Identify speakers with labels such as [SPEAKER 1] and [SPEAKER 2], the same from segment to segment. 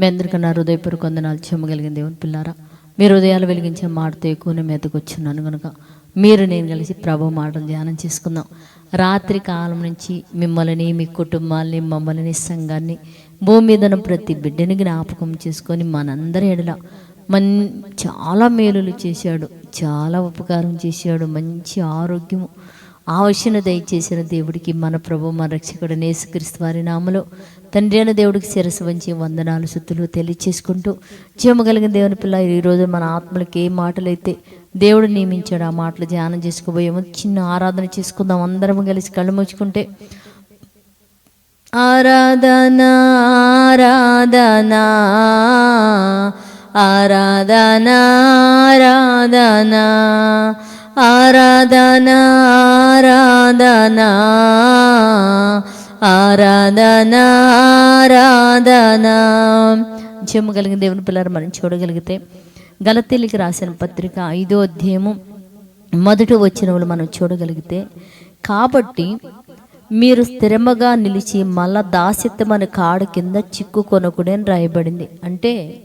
[SPEAKER 1] మీ అందరికీ నా హృదయపూర్వక వందనాలు చెమ్మగలిగిన దేవుని పిల్లారా. మీరు హృదయాలు వెలిగించే మాటతో ఎక్కువనే మీదకి వచ్చున్నాను కనుక మీరు నేను కలిసి ప్రభు మాటలు ధ్యానం చేసుకుందాం. రాత్రి కాలం నుంచి మిమ్మల్ని మీ కుటుంబాల్ని మమ్మల్ని సంఘాన్ని భూమి మీద ప్రతి బిడ్డని జ్ఞాపకం చేసుకొని మనందరి ఎడల మన్ చాలా మేలులు చేశాడు. చాలా ఉపకారం చేశాడు. మంచి ఆరోగ్యము. ఆవశ్యన దయచేసిన దేవుడికి మన ప్రభు మన రక్షకుడు నేసుక్రీస్తు వారి నామలో తండ్రి అయిన దేవుడికి శిరస్సు వంచి వందనాలు సుత్తులు తెలియచేసుకుంటూ జీవమగలిగిన దేవుని పిల్ల ఈరోజు మన ఆత్మలకి ఏ మాటలైతే దేవుడు నియమించాడు ఆ మాటలు ధ్యానం చేసుకోబోయేమో. చిన్న ఆరాధన చేసుకుందాం. అందరం కలిసి కళ్ళు మూసుకుంటే ఆరాధన ఆరాధనా. ఆరాధన ఆరాధన ఆరాధన ఆరాధన ఆరాధన ఆరాధన. చెమ్ము కలిగిన దేవుని పిల్లలు మనం చూడగలిగితే గలతీలికి రాసిన పత్రిక ఐదో అధ్యాయము మొదటి వచ్చినప్పుడు మనం చూడగలిగితే కాబట్టి మీరు స్థిరముగా నిలిచి మళ్ళా దాస్యత్వమని కాడు కింద చిక్కుకొనకుడని రాయబడింది. అంటే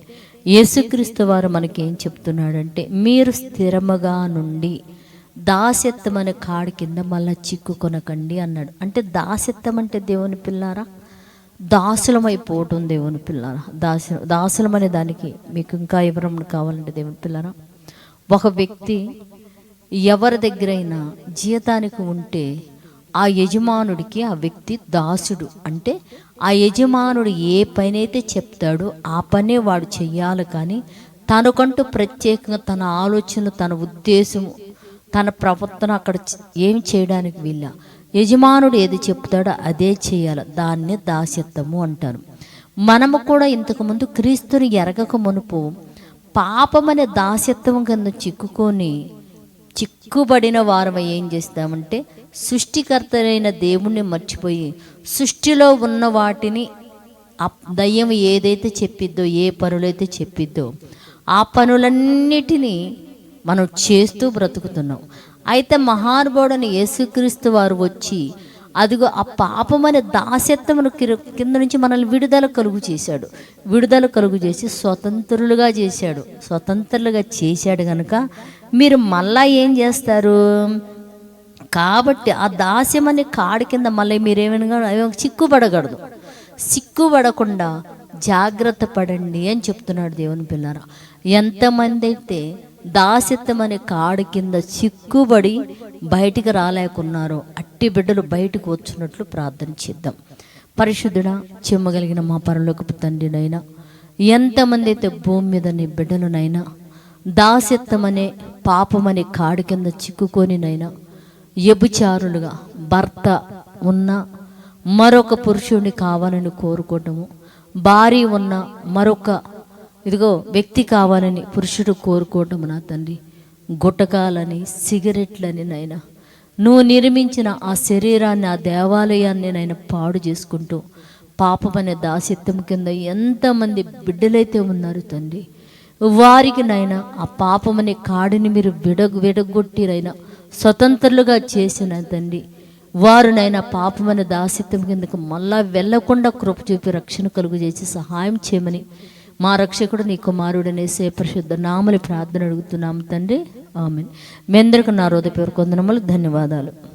[SPEAKER 1] యేసుక్రీస్తు వారు మనకేం చెప్తున్నాడంటే మీరు స్థిరముగా నుండి దాస్యత్వం అనే కాడి కింద మళ్ళా చిక్కుకొనకండి అన్నాడు. అంటే దాస్యత్వం అంటే దేవుని పిల్లారా? దాసులమైపోవటం దేవుని పిల్లారా? దాసు దాసులం అనే దానికి మీకు ఇంకా వివరణ కావాలంటే దేవుని పిల్లారా? ఒక వ్యక్తి ఎవరి దగ్గరైనా జీతానికి ఉంటే ఆ యజమానుడికి ఆ వ్యక్తి దాసుడు. అంటే ఆ యజమానుడు ఏ పని అయితే చెప్తాడో ఆ పనే వాడు చెయ్యాలి కానీ తనకంటూ ప్రత్యేకంగా తన ఆలోచన తన ఉద్దేశము తన ప్రవర్తన అక్కడ ఏం చేయడానికి వీళ్ళ యజమానుడు ఏది చెప్తాడో అదే చేయాలి. దాన్నే దాస్యత్వము అంటారు. మనము కూడా ఇంతకుముందు క్రీస్తుని ఎరగక మునుపు పాపమనే దాస్యత్వం కింద చిక్కుకొని చిక్కుబడిన వారం ఏం చేస్తామంటే సృష్టికర్తలైన దేవుణ్ణి మర్చిపోయి సృష్టిలో ఉన్న వాటిని ఆ దయ్యం ఏదైతే చెప్పిద్దో ఏ పనులైతే చెప్పిద్దో ఆ పనులన్నిటినీ మనం చేస్తూ బ్రతుకుతున్నాం. అయితే మహానుభావుడని యేసుక్రీస్తు వారు వచ్చి అదిగో ఆ పాపమనే దాస్యత్వమును కిర- కింద నుంచి మనల్ని విడుదల కలుగు చేశాడు. విడుదల కలుగు చేసి స్వతంత్రులుగా చేశాడు. స్వతంత్రులుగా చేశాడు కనుక మీరు మళ్ళా ఏం చేస్తారు? కాబట్టి ఆ దాస్యం అనే కాడి కింద మళ్ళీ మీరేమైనా చిక్కుపడకూడదు సిక్కుపడకుండా జాగ్రత్త పడండి అని చెప్తున్నాడు దేవుని పిల్లరా. ఎంతమంది అయితే దాస్యత్వం అనే కాడు కింద చిక్కుబడి బయటికి రాలేకున్నారో. అట్టి బిడ్డలు బయటకు వచ్చినట్లు ప్రార్థన చేద్దాం. పరిశుద్ధుడా చెమ్మగలిగిన మా పరలోకపు తండ్రినైనా ఎంతమంది అయితే భూమి మీద నీ దాసెత్తమనే పాపం అనే కాడి కింద చిక్కుకొనినైనా ఎబుచారులుగా భర్త ఉన్న మరొక పురుషుడిని కావాలని కోరుకోవటము భార్య ఉన్న మరొక ఇదిగో వ్యక్తి కావాలని పురుషుడు కోరుకోవటం నా తండ్రి. గుట్టకాలని సిగరెట్లని నైనా నువ్వు నిర్మించిన ఆ శరీరాన్ని ఆ దేవాలయాన్ని నైనా పాడు చేసుకుంటూ పాపమనే దాసిత్వం కింద ఎంతమంది బిడ్డలైతే ఉన్నారు తండ్రి. వారికి నైనా ఆ పాపమనే కాడిని మీరు విడగ విడగొట్టిరైనా స్వతంత్రులుగా చేసిన తండ్రి. వారు నైనా పాపమనే దాసిత్వం కిందకు మళ్ళా వెళ్ళకుండా కృప చూపి రక్షణ కలుగు చేసి సహాయం చేయమని మా రక్షకుడు నీ కుమారుడు సే పరిశుద్ధ నామని ప్రార్థన అడుగుతున్నాము తండ్రి. ఆమె మీ అందరికీ నా రోజు పేరు కొందనములు ధన్యవాదాలు.